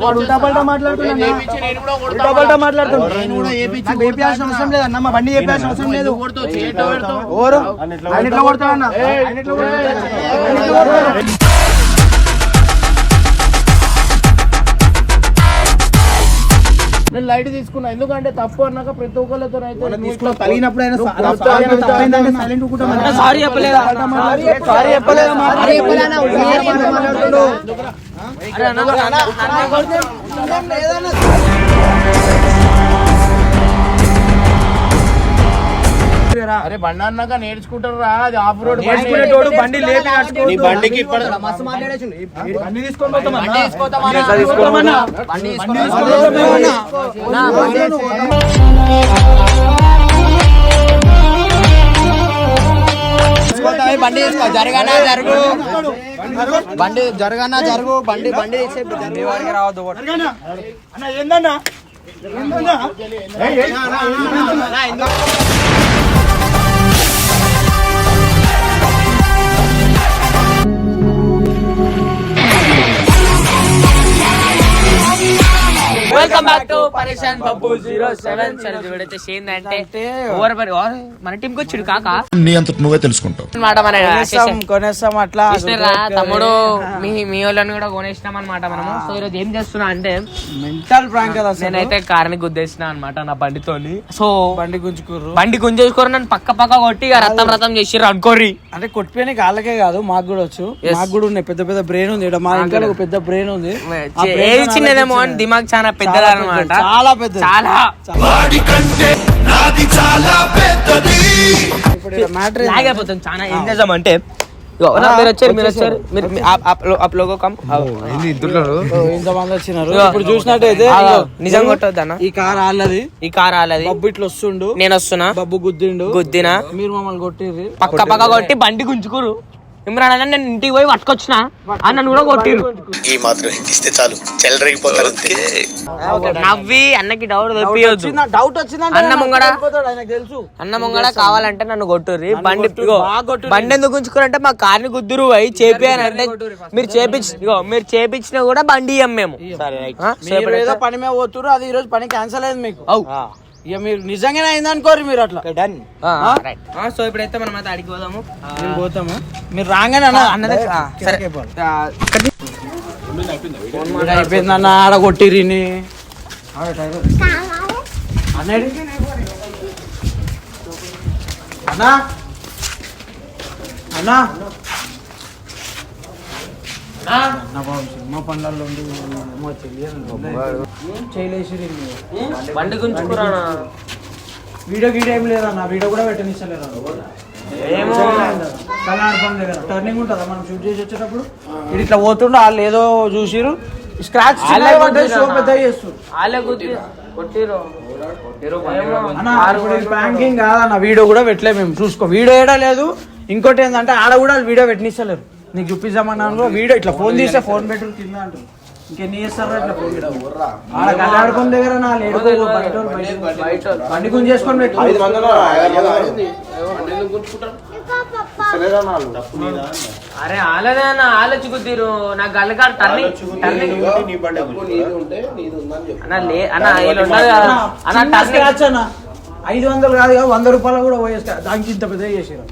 వాడు ఉల్టా పల్టా మాట్లాడుతున్నా ఉల్టా పల్టా మాట్లాడుతున్నా నాకు ఏపీయాల్సిన అవసరం లేదు అన్న మా బండి చెప్పాల్సిన అవసరం లేదు. ఓరు ఆయన ఎట్లా? నేను లైట్ తీసుకున్నా. ఎందుకంటే తప్పు అన్నాక ప్రతి ఒక్కరితో అయితే. సారీ చెప్పలేదా? అరే బండి అన్నాక నేర్చుకుంటారు రా అది ఆఫ్ రోడ్ నేర్చుకునేటోడు బండి. లేపి నడుచుకోవద్దు. నీ బండికి ఇప్పుడు బండి తీసుకొని పోతాం అన్న. బండి. బండి తీసుకో జరగనా జరుగు. బండి జరగనా జరుగు బండి బండి మీ వాడికి రావద్దు? అన్న ఏందన్నా వెల్కమ్ బ్యాక్ టు పరేషాన్ బబ్బు జీరో సెవెన్ సరే చూడైతే ఏంటంటే ఓవర్ ఓవర్ మన టీంకి వచ్చిడు కాక? నీ అంతట నువ్వే తెలుసుకుంటావు. అన్నమాట మన కొనేస్తాం అట్లా తమ్ముడు మీ మీ వాళ్ళని కూడా కొనేసినాం అనమాట మనము. సో ఈరోజు ఏం చేస్తున్నా అంటే మెంటల్ ప్రాంక్ కదా నేనైతే కార్ని గుద్దేసిన అనమాట నా బండితోని. సో బండి గుంజుకుర్రు. బండి గుంజేసుకోరు నన్ను పక్క పక్క కొట్టి రథం రథం చేసిర్రు అనుకోరి అంటే కొట్టిపోయిన వాళ్ళకే కాదు మాకు కూడా వచ్చు. మాకు కూడా ఉన్నాయి పెద్ద పెద్ద బ్రెయిన్ ఉంది. ఈడ మా ఇంట్లో ఒక పెద్ద బ్రెయిన్ ఉంది. ఏది చిన్నదేమో అని. దిమాగ్ చాలా పెద్దది చాలా అనమాట పెద్దది, చాలా. పెద్దది. చాలా ఇప్పుడు ఈడ matter ఏంది? లాగ్ అయిపోతుంది చాలా. ఏం చేద్దామంటే ఇగో, నా మీరు వచ్చారు మీరు వచ్చారు. మీరు మీ- ఆ- ఆ- ఆ- ఆ లోగో కమ్ ఓ, ఇంతమంది వచ్చినారు. ఇగో. ఇప్పుడు చూసినట్టయితే నిజం కొట్టొద్దన్న ఈ కార్ ఆళ్ళది ఈ కార్ ఆలది బబ్బు ఇట్లా వస్తుండు. నేను వస్తున్నా. బబ్బు గుద్దిండు. గుద్దిన. మీరు మమ్మల్ని కొట్టిర్రి. పక్క పక్క కొట్టి బండి గుంజుకురు ఇమ్రాన్ అన్న నేను ఇంటికి పోయి పట్టుకొచ్చిన. అన్న నన్ను కూడా కొట్టిరు ఈ మాత్రం ఇస్తే చాలు. చెల్లరగిపోతారు నవ్వి అన్నకి డౌట్ తెప్పియొద్దు. డౌట్ వచ్చిందంటే అన్న ముంగడ. తెలుసు. అన్న ముంగడ కావాలంటే నన్ను కొట్టుర్రి. బండి. బండి ఎందుకు ఉంచుకురంటే మా కార్ని గుద్దురు పోయి చేపియని అంటే మీరు చేపించి ఇగో మీరు చేపించినా కూడా బండి ఇయ్యం మేము. సరే పని మీద పోతురు అది ఈ రోజు పని క్యాన్సిల్ అయింది మీకు. అవు. ఇక మీరు నిజంగానే అయింది అనుకోరు మీరు అట్లా. ఆ, రైట్. ఆ, సో ఇప్పుడైతే మనం అయితే అడిగి పోదాము. మేము పోతాము. మీరు రాగానే అన్న అన్నది ఆ, సరే. అయిపోయింది అన్న ఆడ కొట్టిరిని అన్నాడు అన్నా. అన్నా. సినిమా బండి గుంజుకురానా వీడియో గీడియో ఏం లేదన్న వీడియో కూడా పెట్టనిస్తలేరు ఏమో. కళ్యాణపురం దగ్గర టర్నింగ్ ఉంటుందా? మనం షూట్ చేసి వచ్చేటప్పుడు? ఇది ఇట్లా పోతుండే వాళ్ళు ఏదో చూసిరు స్క్రాచ్ షో పెద్ద చేస్తారు ప్రాంకింగ్ కాదన్న వీడియో కూడా పెట్టలే మేము. చూసుకో వీడియో ఏడా లేదు. ఇంకోటి ఏంటంటే ఆడ కూడా వీడియో పెట్టనిస్తలేరు. నీకు చూపిద్దామన్నాను కూడా వీడియో ఇట్లా ఫోన్ తీస్తే ఫోన్ పెట్టు. కింద అంటారు ఇంకెన్ని చేస్తారా ఇట్లా ఫోన్ ఆడ దగ్గర నా వాళ్ళు. బండి గుంజి చేసుకొని పెట్టు. అరే ఆలనే అన్న ఆలోచి గుద్దిరు నా గల్లగా టర్నింగ్ టర్నింగ్. అన్న లే అన్న వీళ్ళు. అన్న టర్నింగ్ ఐదు వందలు కాదు కదా, వంద రూపాయలు కూడా పోయేస్తా. దానికి ఇంత పెద్ద చేసారు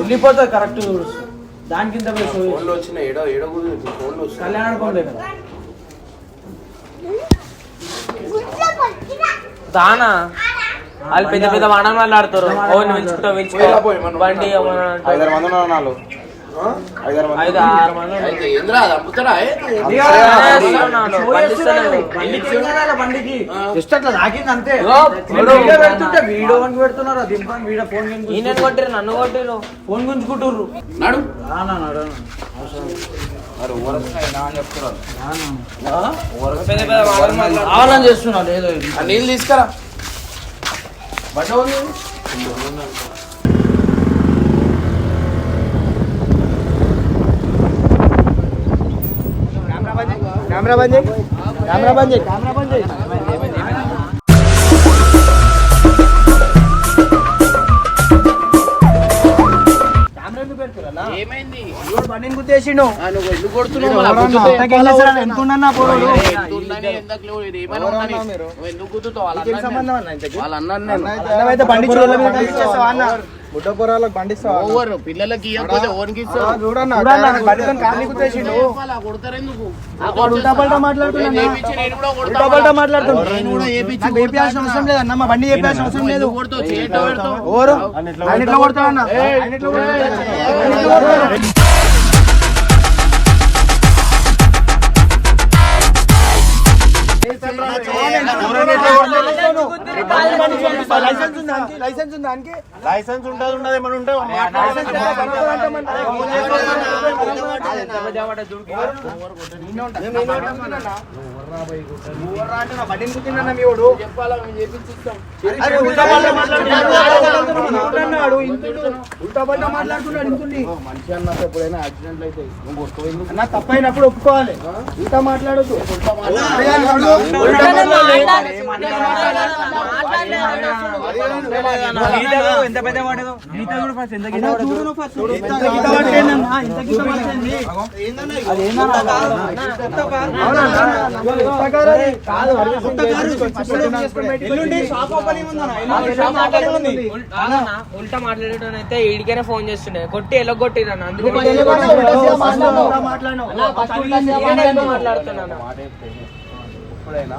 వెళ్ళిపోతుంది కరెక్ట్ దానికి ఇంత పెద్ద show చేసిర్రు. కళ్యాణపురం దగ్గర దానా? వాళ్ళు పెద్ద పెద్ద వాడని వాళ్ళు ఆడుతారు. ఓ బండి ఏమన్నా అంటే. ఐదు ఆరు మంది ఉన్నారు. జస్ట్ అట్లా అంతే వీడియో పెడుతుంటే వీడియో అని పెడుతున్నారు దింపని వీడియో ఫోన్ ఈయన కొట్టిరు నన్ను కొట్టిరు ఫోన్ గుంజుకుంటుర్రు నడు రానా నడు పెద్ద పెద్ద వాడని వాళ్ళు ఆడుతారు. కావాలని చేస్తున్నారు ఏదో ఇది. ఆ నీళ్ళు తీసుకురా బండి కెమెరా బంద్ చేయి. కెమెరా బంద్ చేయి. కెమెరా బంద్ చేయి. ఏమైంది? బండిని ఎందుకు కొడుతున్నావు? ఎంత ఎందుకు? వాళ్ళ. అన్న? వాళ్ళ బండి చూడాలి ఇచ్చేస్తావా అన్న. ఓవర్ పిల్లలకి ఇవ్వకపోతే ఓన్కి ఇస్తావు చూడన్నా బండితో కార్ని గుద్దేసిండు అలా కొడతారు ఎందుకు? వాడు ఉల్టా పల్టా మాట్లాడుతున్నా నేను ఏపిచ్చి నేను కూడా కొడతా ఉల్టా పల్టా మాట్లాడుతున్నాడు మా బండి అవసరం లేదు. ఆయన ఎట్లా కొడతాడన్న లైసెన్స్ ఉందా దానికి? లైసెన్స్ ఉందా లైసెన్స్ ఉంటుంది ఉండదు ఏమైనా ఉంటే మనిషి అన్నప్పుడు ఎప్పుడైనా యాక్సిడెంట్ అయితే నువ్వు కొడతావు ఎందుకు అన్న తప్పైనప్పుడు ఒప్పుకోవాలి. ఉల్టా మాట్లాడొద్దు. ఉల్టా మాట్లాడు. అరే అని వాడు ఉల్టా మాట్లాడాలి. ఎంత పెద్ద వాడేదో. గీత కూడా ఫస్ట్. ఎంత గీత ఉల్టా మాట్లాడేటోన్ అయితే ఈడికైనా ఫోన్ చేస్తుండే కొట్టి ఎలా కొట్టిరన్న అందుకే. మాట్లాడుతున్నాను ఎప్పుడైనా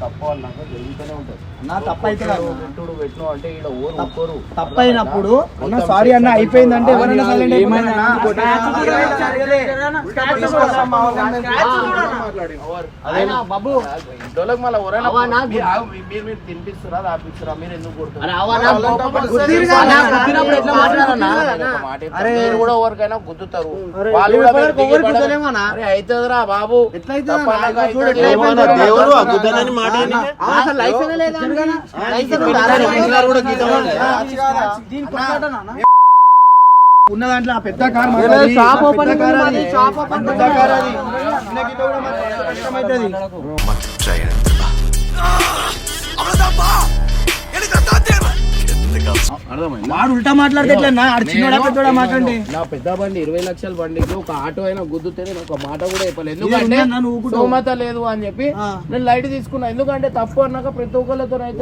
తప్పు అన్నాక జరుగుతూనే ఉంటుంది. అన్న తప్పైతే కాదు. పెట్టుడు పెట్టు అంటే ఈడ ఓరు ఒక్కరు తప్పైనప్పుడు అన్న సారీ అన్న అయిపోయిందంటే ఎవరైనా సైలెంట్ బాబు. ఇంట్లోకి మళ్ళీ ఎవరైనా మీరు మీరు తినిపిస్తారా రాపిస్తారా మీరు ఎందుకు కొడుతున్నారు? కూడా ఎవరికైనా గుద్దుతారు. వాళ్ళు కూడా అవుతుందిరా బాబు. తప్పన్నాక ఆ గుద్దనని మాట? ఉన్న దాంట్లో ఆ పెద్ద కార్. Shop open. షాప్ పెద్ద కార్ అది. వాడు ఉల్టా మాట్లాడితే నా పెద్ద బండి ఇరవై లక్షల బండికి ఒక ఆటో అయినా గుద్దుతే నేను ఒక మాట కూడా చెప్పలేదు ఎందుకంటే. స్తోమత లేదు అని చెప్పి. నేను లైట్ తీసుకున్నా ఎందుకంటే తప్పు అన్నాక ప్రతి ఒక్కరితో అయితే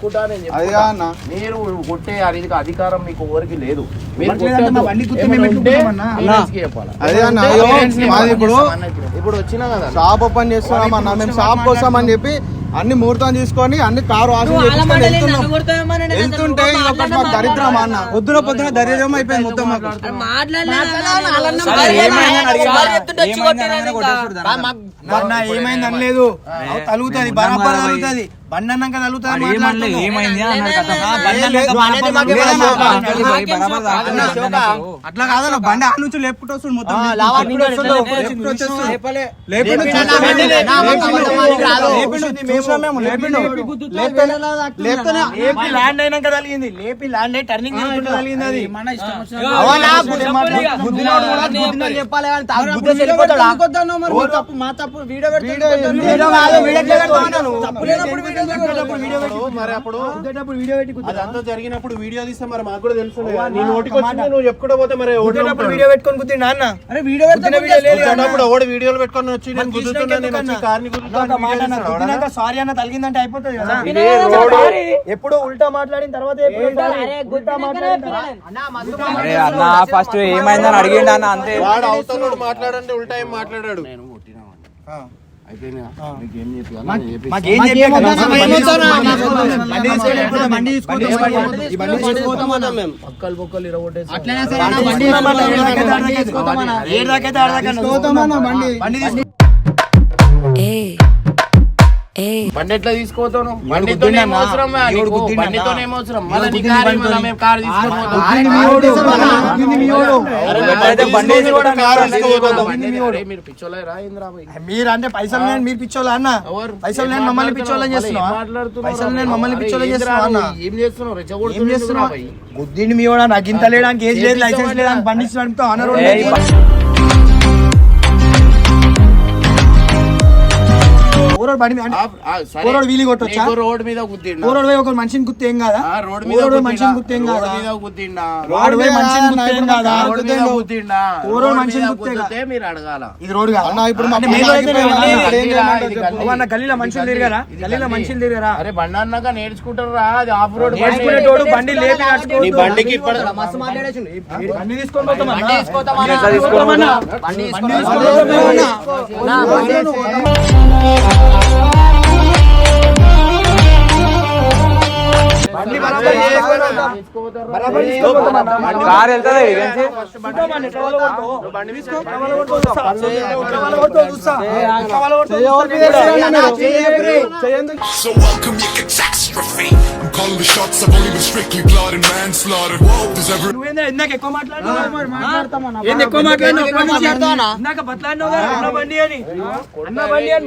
కొట్టుకుంటా నేను చెప్తున్నా. మీరు కొట్టే అది అధికారం మీకు ఎవరికి లేదు. మీరు మరి లేదంటే మా బండి గుర్తు మేము ఏమైనా ఉంటే పెట్టుకుంటామన్నా. parents కి చెప్పాలా. అదే అన్న, ఉంటే అయ్యో, parents ని మాది ఇప్పుడు- అన్న ఇప్పుడు. ఇప్పుడు వచ్చినా కదా షాప్ ఓపెన్ చేస్తున్నాం అన్న మేము షాప్ కోసం అని చెప్పి అన్ని ముహూర్తం తీసుకొని అన్ని కారు వాషింగ్ చేపించుకొని వెళ్తున్నాం. వెళ్తుంటే ఇది ఒకటి మాకు దరిద్రం అన్న పొద్దున పొద్దున దరిద్రం అయిపోయింది మొత్తం మాకు. అన్న ఏమైంది తలుగుతుంది బరాబర్ తలుగుతుంది. ఏమైంది బండి అన్నాక. అట్లా కాదన్న బండి ఆ నుంచి లేపుకుంటూ వస్తుంది మొత్తం. కాదు. లేపి ల్యాండ్ అయినాక తగిలింది. లేపి ల్యాండ్ అయి టర్నింగ్ తగిలింది అది. చెప్పాలి? మా తప్పు వీడియో వీడియో మరి అప్పుడు వీడియో. అదంతా జరిగినప్పుడు వీడియో తీస్తే మరి మాకు కూడా తెలుసు నీ నోటికి వచ్చింది నువ్వు చెప్పుకోకపోతే మరి ఓటు గుద్దేటప్పుడు వీడియో పెట్టుకొని నాన్న అరే వీడియో ఓడి వీడియోలు పెట్టుకొని వచ్చి నేను గుద్దుతున్నా నేను వచ్చి? కార్ని గుద్దుతున్నా సారీ అన్న తలిగిందంటే అయిపోతుంది కదా. ఎప్పుడు ఉల్టా మాట్లాడిన తర్వాత? ఉల్టా మాట్లాడిన ఫస్ట్ ఏమైందని అడిగిండు అన్న అంతే. వాడు అవతల మాట్లాడండి ఉల్టా ఏం మాట్లాడాడు? నేను కొట్టినా మేము. పక్కలు బొక్కలు ఇరగొట్టేసి బండి ఎట్లా తీసుకోతాను బండితో. అవసరం బండితో మళ్ళీ కారు కారు మీరు అంటే పైసలు లేని మీరు పిచ్చోళ్ళ అన్న? పైసలు లేని మమ్మల్ని? పిచ్చోళ్ళని చేస్తున్నావా? మాట్లాడుతున్నావు పైసలు లేని మమ్మల్ని పిచ్చోళ్ళని ఏందిరా చేస్తున్నావా అన్న? ఏం చేస్తున్నావు? ఏం. గుద్దిండి మీ ఓడా నాకు ఇంత లేడానికి ఏజ్ లేదు లైసెన్స్ లేదని బండి ఆనర్ ఊరోడు బండి మీద- అంటే ఆ- ఆ, సరే. ఊరోడు వీలి కొట్టొచ్చా? రోడ్ మీద గుద్దిండా? ఊరోడు పోయి ఒక మనిషిని గుర్తు ఏం కాదా ఆ, రోడ్ మీద? మనిషిని గుర్తు ఏం రోడ్ కాదా మీద గుద్దిండా? వాడు పోయి మనిషిని గుర్తు ఏం కాదా రోడ్ మీద గుద్దిండా? ఊరోడు రోడ్ మనిషిని. గుద్దితే మీరు అడగాల ఇది రోడ్ కాదా అన్న ఇప్పుడు రోడ్ అన్న. గల్లీలో మనుషులు తిరిగారా గల్లీ. గల్లీలో మనుషులు తిరిగారా అరే బండి అన్నాక నేర్చుకుంటారు రా అది ఆఫ్ రోడ్ నేర్చుకునేటోడు బండి లేపి నీ నడుచుకోవద్దు. బండికి ఇప్పుడు ఈ బండి తీసుకొని పోతాం అన్న. బండి తీసుకోతామన్నా. బండి తీసుకోతామన్నా. బండి తీసుకోతామన్నా. కార్ వెళ్తుందా. So welcome your catastrophe. Calling the shots. I've only been strictly blood and manslaughter. Does every నువ్వేందా ఇందాక ఎక్కువ మాట్లాడుతావా ఇందాక బతలాడినావు కదా అన్న బండి అని. అన్న బండి అని.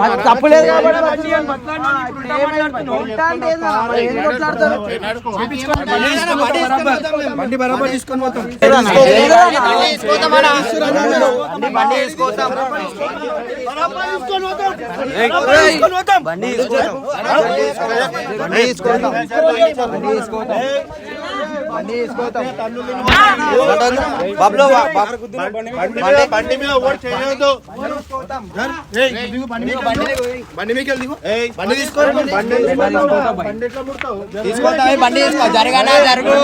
మరి తప్పులేదు కాబట్టి అన్న బండి అని చేపించుకొని బండి తీసుకొని పోతాం బరాబర్. తీసుకొని పోతాం. బండి తీసుకోతాం బండి తీసుకోతాం బండి తీసుకోతాం బండి తీసుకోతాం బండి తీసుకోతాం బాబులో బండి మీద బండి ఓడి చేయొద్దు బండి మీకు బండి తీసుకో బండి బండి బండి తీసుకో జరగనా జరుగు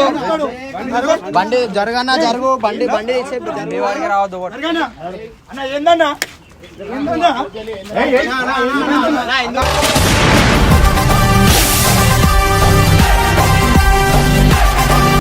బండి జరగనా జరుగు బండి బండి మీ వాడికి రావద్దు అన్న ఏందన్నా ఏందన్నా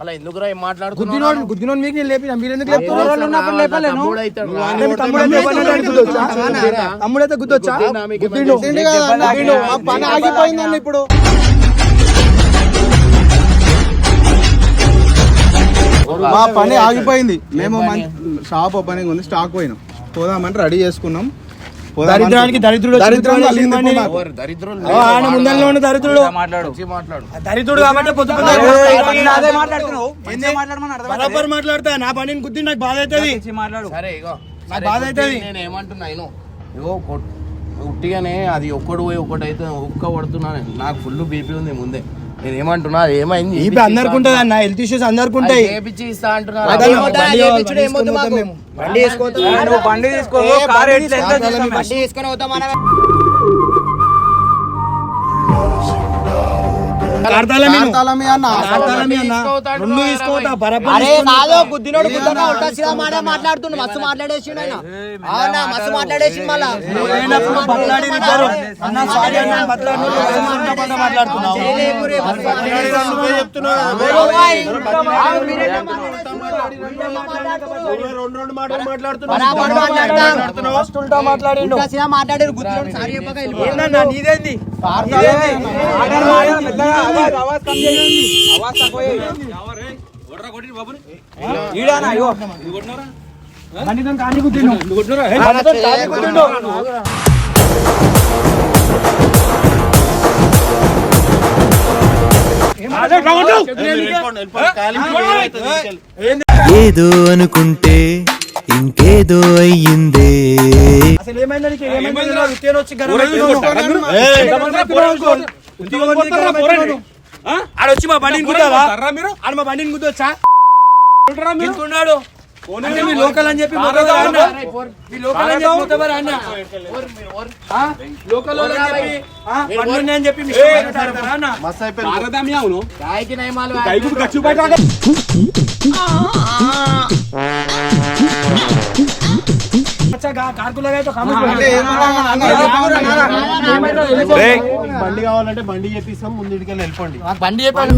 అలా ఎందుకురా ఏం మాట్లాడుతున్నావు గుద్దినోడు మీకు నేను లేపిన మీరు ఎందుకు లేపుతారు? తమ్ముడు అవుతాడు రా. అంటే మీ తమ్ముడైతే గుద్దొచ్చా? పని ఆగిపోయిందన్న ఇప్పుడు. మా పని ఆగిపోయింది. మేము షాప్ ఓపెనింగ్ ఉంది స్టాక్ పోయినాం. పోదామని రెడీ చేసుకున్నాం. దరిద్రానికి దరిద్రుడు ఆయన ముందరలో ఉన్న దరిద్రుడు. మాట్లాడు. మంచి మాట్లాడు. దరిద్రుడు కాబట్టి బరాబర్ మాట్లాడతా. నా పనిని గుద్ది నాకు బాధ అవుతుంది. మాట్లాడు. సరే ఇగో. నాకు సరే, బాధ అవుతుంది. నేను ఏమంటున్నా ఇగో ఉట్టిగానే అది ఒక్కడు పోయి ఒక్కటి అయితే ఒక్క పడుతున్నాను. నాకు ఫుల్ బీపీ ఉంది ముందే. నేను ఏమంటున్నా ఏమైంది? ఈ అందరికి ఉంటది అన్న హెల్త్ ఇష్యూస్ అందరికి ఉంటాయి చేపించి ఇస్తా అంటున్నా. అదే బండి తీసుకొని. బండి వేసుకోవద్దు మాట్లాడుతుండు మస్తు అవునా మస్తు బతలాడిరు ఇద్దరు. అన్న సారీ అన్న బతలాడినోళ్ళు ఈడానా అయ్యో బండితో కాని. ఏదో అనుకుంటే ఇంకేదో అయ్యిందే. అసలు ఏమైందో నీకు? ఏమైందో? తెలియదు. ఉత్తేను వచ్చి గర్వం పెట్టుకున్నావు. ఏయ్, ఎంతమంది పెట్టుకున్నావు అనుకో. ఉత్తేను వచ్చి గర్వం పెట్టుకున్నావు. ఆడ వచ్చి మా బండిని గుద్దావా ఆడ మా బండిని గుద్దొచ్చా? గిట్టుకున్నాడు అంటే మీ లోకల్ అని చెప్పి మీ లోకల్ అని చెప్పి అన్న ఆ? లోకల్ అని చెప్పి ఆ? పన్నున్నాయి అని చెప్పి మీ వచ్చా కార్కులగా బండి కావాలంటే బండి చెప్పిస్తాం ముందుకి వెళ్ళిపోండి. బండి చెప్పండి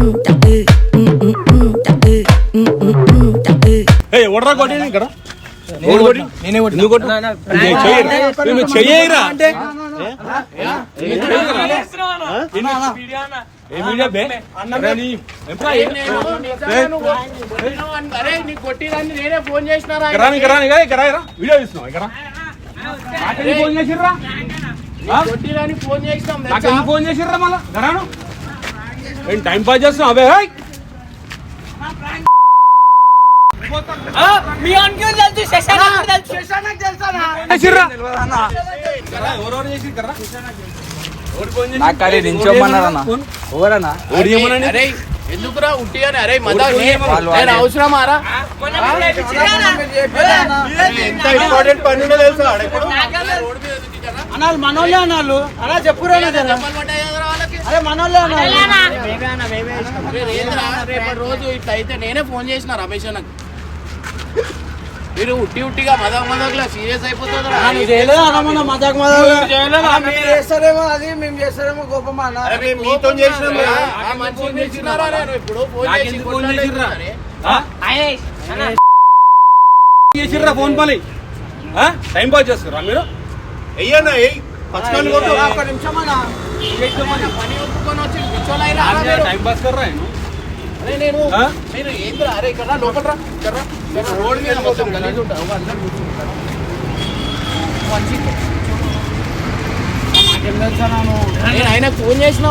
ఓడరా కొట్టి ఇక్కడ? అంటే అరే నీ కొట్టిరాన్ని నేనే ఫోన్ చేసినారా కొట్టిరాని ఫోన్ చేసినాం ఫోన్ చేసిర్రా మళ్ళా? గరాను ఏం టైం పాస్ చేస్తున్నావు అబే? హాయ్ మీ అన్కి తెలుసు తెలుసు. చేసిర్రా ఎవరెవరు చేసిర్రా నాకు ఖాళీ నించోమన్నారన్న. ఎవరన్నా? అరే ఎందుకురా ఉట్టిగానే? అరే మదా నేను అవసరమారా ఎంత ఇంపార్టెంట్ పని ఉందో తెలుసా? ఆడ ఇప్పుడు? అనాలు మనోళ్ళే అనాలు. అలా చెప్పురా అరే మనోళ్ళే అనాలు. రేపటి రోజు ఇట్లా అయితే నేనే ఫోన్ చేసిన రమేష్ అన్నకు. మీరు ఉట్టి ఉట్టిగా సీరియస్ మజాక్ మజాక్ మీరు చేస్తారేమో అది మేము చేస్తారేమో మీతో ఫోన్ చేసిర్రా? ఫోన్ పని? టైం పాస్ చేస్తారా మీరు? పచ్చకాయలు కొట్టు. ఒక్క నిమిషం పని ఒప్పుకొని వచ్చి? టైం పాస్ కర్రా ఆయన ఫోన్ చేసినా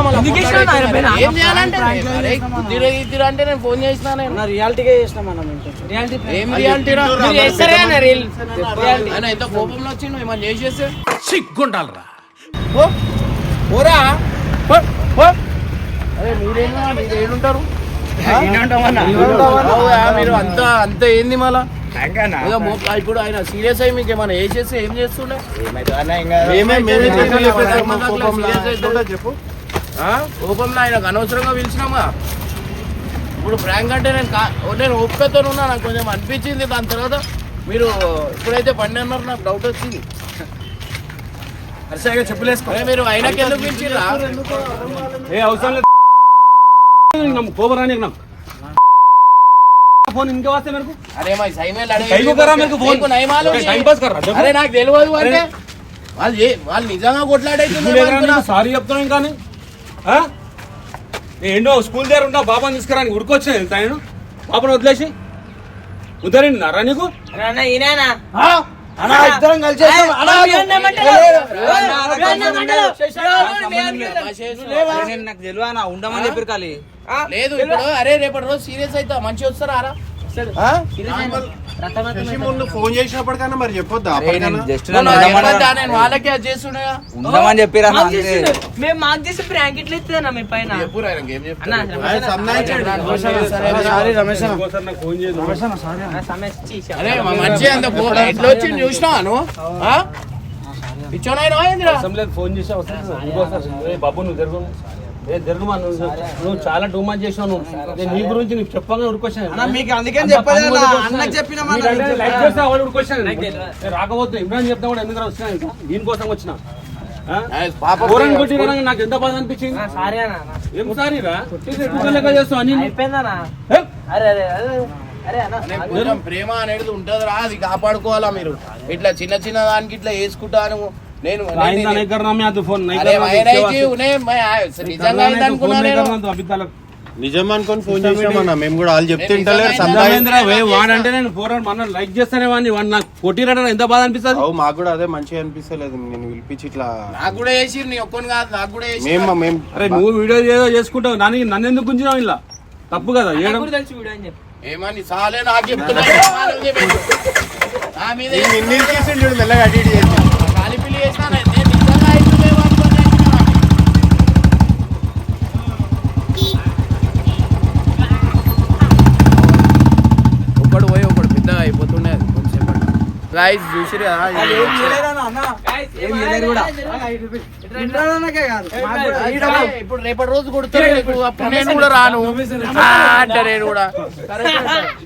అంటే నేను ఫోన్ చేసినా నేను. రియాలిటీగా చేసినాం అన్న రియాలిటీ ఏం రియాలిటీ ఆయన ఎంత కోపంలో వచ్చిండు ఏమన్నా చేసేస్తే సిగ్గుండాలరా. ఓరా. అరే మీరేనా మీరు ఏడుంటారు మీరు అంత అంత ఏంది మళ్ళా? ఇప్పుడు ఆయన సీరియస్ అయ్యి మీకు ఏమైనా వేసేస్తే ఏం చేస్తుండే? చెప్పి. కోపంలో. ఆయనకు అనవసరంగా పిలిచినామా? ఇప్పుడు ఫ్రాంక్ అంటే నేను నేను ఓపికతో ఉన్నా నాకు కొంచెం అనిపించింది. దాని తర్వాత మీరు బండి అన్నారు నాకు డౌట్ వచ్చింది. చెప్పులేసుకో. మీరు ఆయనకి ఎందుకు పిలిచిరా ఏ అవసరం లేదు. నమ్ము కోబరాని నమ్ము. ఫోన్ ఇంకా వస్తే మెరకు అరే మా సైమేల్ మెరకు ఫోన్? టైం పాస్ కర్రా అరే నాకు తెలియదు అంటే. వాళ్ళు వాళ్ళు నిజంగా కొట్లాడైతున్నారు సారీ చెప్తున్నాం కానీ? ఏంటో స్కూల్ దగ్గర ఉంటా బాబాని తీసుకురాని ఉరికొచ్చిన వెళ్తా నేను? బాబాను వదిలేసి. ఉదరిండి నారా నీకు అన్న ఈయన అన్నా ఇద్దరం కలిసి నాకు తెలియదు అన్న ఉండమని చెప్పారు ఖాళీ లేదు ఇప్పుడు అరే రేపటి రోజు సీరియస్ అవుతా మంచి వస్తారా ఫోన్ చేసినప్పటికన్నా మరి చెప్పొద్దా వాళ్ళకే చెప్పారు. మేము మాకు చేసి ప్రాంక్ ఇట్లా ఇస్తుందన్న మీ పైన. ఫోన్ చేసి- బాబు నువ్వు జరుగు. ఏ జరుగుమా నువ్వు నువ్వు చాలా టూ మచ్ చేసినావు నువ్వు. నేను నీ గురించి నీకు చెప్పగా ఉరికొచ్చాను. మీకు అందుకని చెప్పలేదు అన్నకి చెప్పిన లైక్ చేస్తే వాళ్ళు ఉరికొచ్చాను నేను రాకపోతే ఇమ్రాన్ చెప్తా కూడా ఎందుకు వచ్చినా ఇంకా? దీనికోసం వచ్చిన. కొట్టినా నాకు ఎంత బాధ అనిపించింది? ఏం సారీ రా? లెక్క చేస్తావు అని? అరే అరే ప్రేమ అనేది ఉంటదిరా అది కాపాడుకోవాలా మీరు? ఇట్లా చిన్న చిన్న దానికి ఇట్లా వేసుకుంటాను నేను నిజం అనుకొని ఫోన్ చేసామన్నా మేము కూడా వాళ్ళు చెప్తే వాడంటే నేను ఫోన్ మన లైక్ చేస్తానే వాడిని. వాడు నాకు కొట్టిరాడు ఎంత బాధ అనిపిస్తుంది? మాకు కూడా అదే మంచిగా అనిపిస్తలేదు. నేను పిలిపించి ఇట్లా నాకు కూడా వేసి నీ ఒక్కని కాదు నాకు కూడా మేము మేము అరే నువ్వు వీడియో ఏదో చేసుకుంటావు. నన్ను నన్ను ఎందుకు గుంజినావు ఇలా? తప్పు కదా ఏడు తెలిసి వీడియో అని చెప్పి. ఏమని సాలే నాకు చెప్తున్నా మెల్లగా అటు ఇటు చేసి గాలి కూడా ఈడ సరే, ఇప్పుడు రేపటి రోజు కొడతారు నీకు. అప్పుడు నేను కూడా రాను. ఆ, అంటే నేను కూడా.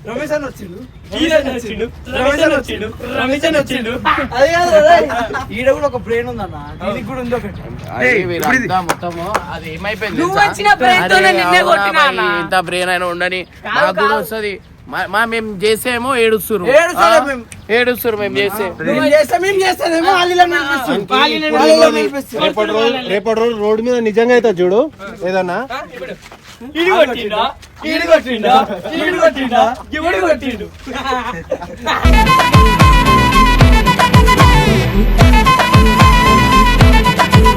రమేష్ అన్న వచ్చిండు. ఈడన్న వచ్చిండు. రమేష్ అన్న వచ్చిండు. రమేష్ అన్న వచ్చిండు. అదే కాదు రే. ఈడ కూడా ఒక బ్రెయిన్ ఉందన్న. దీనికి కూడా ఉంది ఒకటి. మొత్తము అది ఏమైపోయింది. ఇంత బ్రెయిన్ అయినా ఉండని మాకు కూడా వస్తుంది. మా మేము చేసేమో ఏడుస్తురు ఏడుస్తలే మేము. ఏడుస్తారు మేము చేసే. రేపటి రోజు రేపటి రోజు రోడ్డు మీద నిజంగా అయితే చూడు. ఏదన్నా? ఇడి